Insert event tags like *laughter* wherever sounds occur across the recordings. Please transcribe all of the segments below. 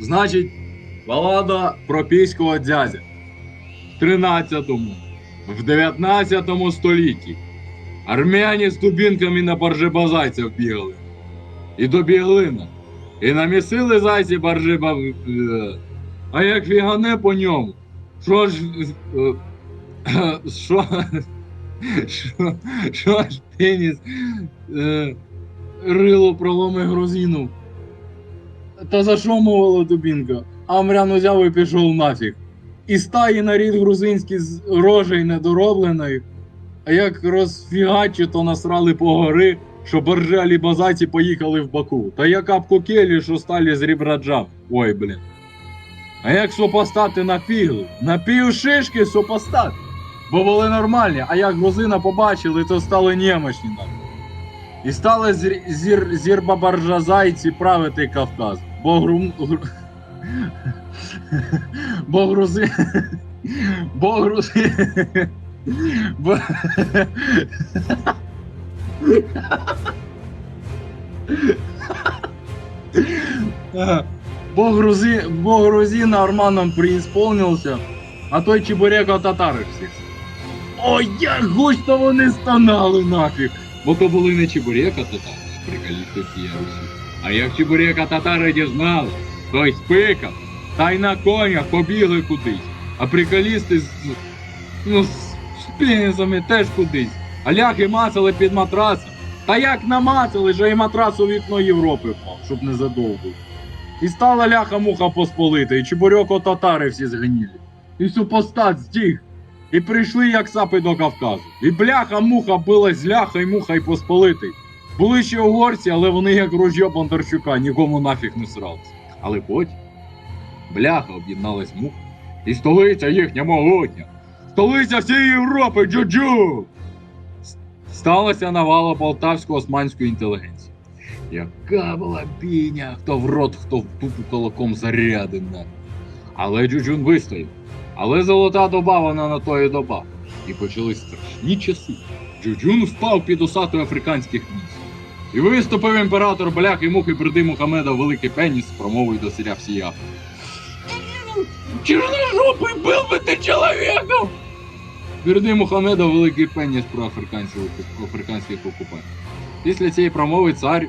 Значить, балада про піського дядя. В 13-му, в 19 столітті армяні з дубінками на баржибазайців бігали. І добігли на. І намісили зайці баржиба. А як фігане по ньому. Що ж. е, Що. Що, що ж пеніс е, рило проломи грузину. Та за що мовила дубінка? Амрян узяв і пішов нафіг. І стає нарід грузинський з рожей недоробленої. А як розфігачі, то насрали по гори, що боржалі базаці поїхали в Баку. Та як апкокелі, що стали з рібраджам. Ой, блін. А як супостати? На пів шишки супостати. Бо були нормальні, а як грузина побачили, то стали немощні нам. І стали зір, зір, зірбабаржазайці правити Кавказ. Бо гру... гру... *laughs* Бо грузи... *laughs* Бо грузи... *laughs* Бо... Бо, грузи... Бо грузин Арманом преисполнился, а той чебурека татари всіх. Ой, як густо вони стонали нафіг! Бо то були не чебурека татари, приколісти всієї Русі. А як чебурека татари дізнали, той спикав, та й на конях побігли кудись. А приколісти з, ну, з, з пенісами теж кудись. А ляхи мацали під матрасом. Та як намацали, що і матрас у вікно Європи впав, щоб не задовго. І стала ляха-муха посполита, і чебурьоко татари всі згнілі. І супостат здіг. І прийшли як сапи до Кавказу. І бляха-муха билась з ляха і муха й посполитий. Були ще угорці, але вони як ружьо Бондарчука, нікому нафіг не сралися. Але потім бляха об'єдналась муха. І столиця їхня могутня. Столиця всієї Європи, джу-джу! Сталася навала полтавсько-османської інтелігенції. Яка була бійня, хто в рот, хто в тупу кулаком зарядина. Але Джуджун вистояв. Але золота доба вона на то і доба. І почались страшні часи. Джуджун впав під осатою африканських міст. І виступив імператор Балях і Мухи Берди Мухамеда великий пеніс з промовою до селя Африки. Черножопий був би ти чоловіком! Берди Мухамеда великий пеніс про африканських окупантів. Після цієї промови цар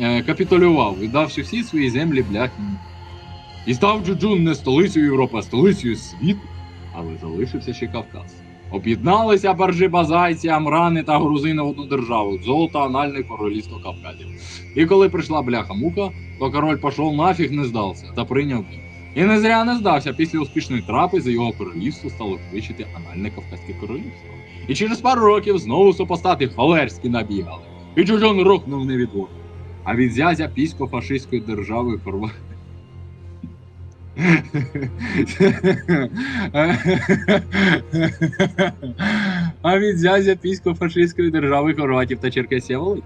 е, капітулював, віддавши всі свої землі бляхи. І став Джуджун не столицею Європи, а столицею світу, але залишився ще Кавказ. Об'єдналися баржи базайці, амрани та грузини в одну державу, золото анальне королівство Кавказів. І коли прийшла бляха-мука, то король пішов нафіг не здався та прийняв. І не зря не здався. Після успішної трапези його королівство стало кличити анальне Кавказьке королівство. І через пару років знову супостати фалерські набігали. І Джуджон рухнув невідворно. А від зязя пісько-фашистської держави Хорва... А від зязя пісько-фашистської держави хорватів та черкесів Волинь.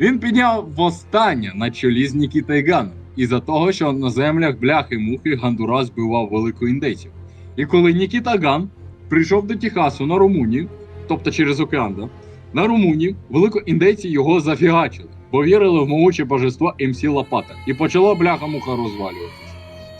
Він підняв восстання на чолі з Нікітайганом із-за того, що на землях бляхи мухи Гандурас збивав великоіндейців. І коли Нікіта Ган прийшов до Техасу на Румунію, тобто через океан, да, на Румунію, великоіндейці його зафігачили, бо вірили в могуче божество МС Лопата, і почало бляха-муха розвалюватися.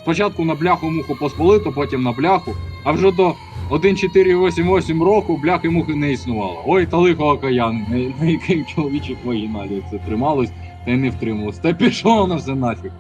Спочатку на бляху-муху посполито, потім на бляху, а вже до 1488 року бляхи мухи не існувало. Ой, та лихо окаян, на, яких чоловічих вагіналі це трималось та й не втримувався. Та пішло на все нафіг.